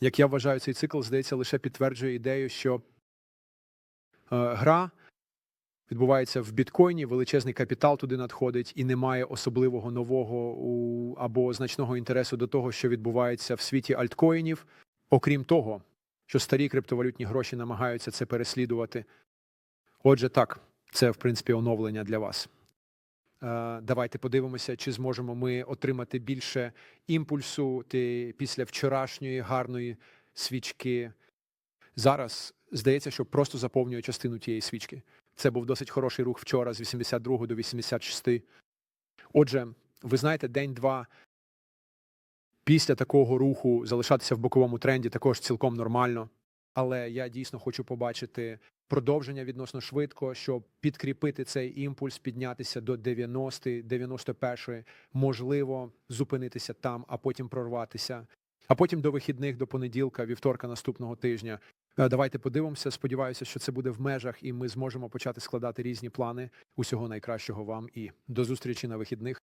Як я вважаю, цей цикл, здається, лише підтверджує ідею, що е, гра відбувається в біткоїні, величезний капітал туди надходить, і немає особливого нового або значного інтересу до того, що відбувається в світі альткоїнів. Окрім того, що старі криптовалютні гроші намагаються це переслідувати. Отже, так, це в принципі оновлення для вас. Е, Давайте подивимося, чи зможемо ми отримати більше імпульсу ти, після вчорашньої гарної свічки. Зараз здається, що просто заповнює частину тієї свічки. Це був досить хороший рух вчора з 82 до 86. Отже, ви знаєте, день-два після такого руху залишатися в боковому тренді також цілком нормально. Але я дійсно хочу побачити продовження відносно швидко, щоб підкріпити цей імпульс, піднятися до 90, 91, можливо, зупинитися там, а потім прорватися. А потім до вихідних, до понеділка, вівторка наступного тижня. Е, Давайте подивимося. Сподіваюся, що це буде в межах, і ми зможемо почати складати різні плани. Усього найкращого вам і до зустрічі на вихідних.